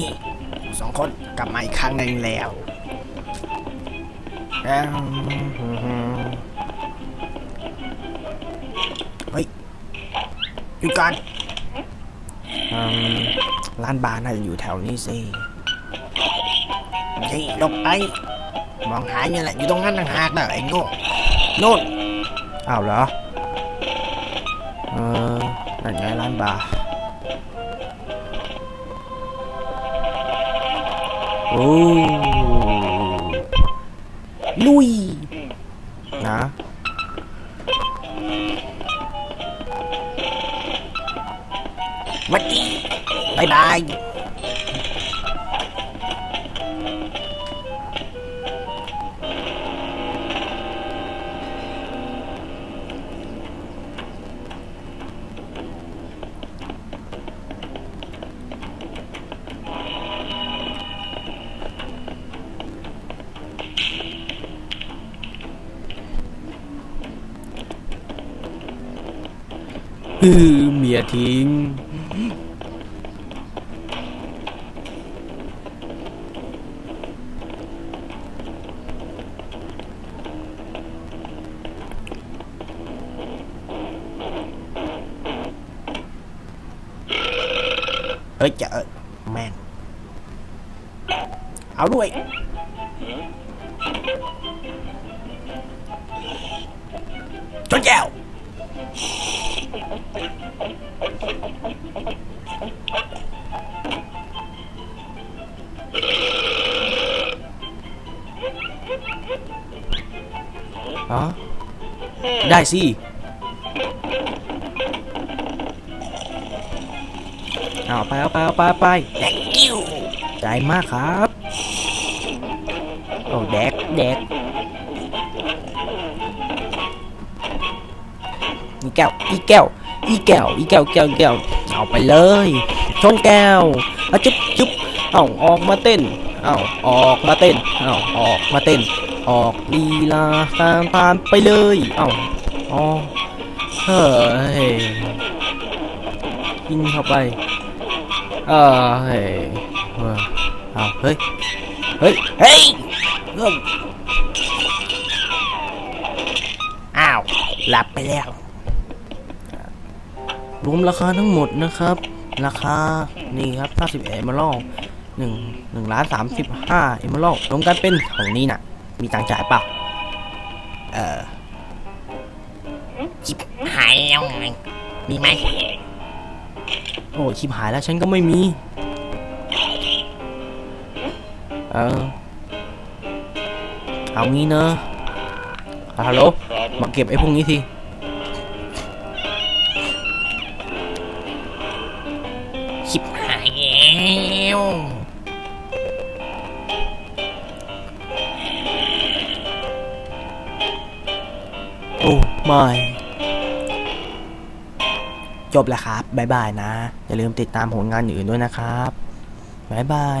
นี่สองคนกลับมาอีกครั้งหนึ่งแล้วเฮ้ยหยุดก่อนร้านบาร์น่าจะอยู่แถวนี้สิเฮ้ยหลบไปมองหาเนี่ยแหละอยู่ตรงนั้นต่างหากนะไอ้โง่โน่นอ้าวเหรอ เออนั่นไงร้านบาร์ ลุย นะ วัดดีบายบาย เมียทิ้งเฮ้ยเจอแอ๋อได้สิ เอาไปเอาไปเอาไปเอาไป thank you ใจมากครับโอ้แดกแดกอีแก้วอีแก้วอีแก้วอีแก้วแก้วแก้วเอาไปเลยชนแก้วอะจุ๊บจุ๊บ เอาออกมาเต้น เอาออกมาเต้น เอาออกมาเต้น ออกลีลาตามตามไปเลย เอาอ๋อเฮ้ยกินเข้าไป เออเฮ้ยเอเอาเฮ้ย เฮ้ย เฮ้ยเริ่มอ้าว หลับไปแล้ว รวมราคาทั้งหมดนะครับ ราคา นี่ครับ 91เอมอล หนึ่งหนึ่งล้านสามสิบห้าเอมอลรวมกันเป็นของนี้น่ะ มีตังค์จ่ายเปล่าเออชิบหายแล้วไงมีไหมโอ้ชิบหายแล้วฉันก็ไม่มี เออเอางี้เนอะอะฮัลโหลมาเก็บไอ้พวกนี้ทีชิบหายแล้ว โอ้ไม่จบแล้วครับ บ๊ายบายนะ อย่าลืมติดตามผลงานอื่นด้วยนะครับ บ๊ายบาย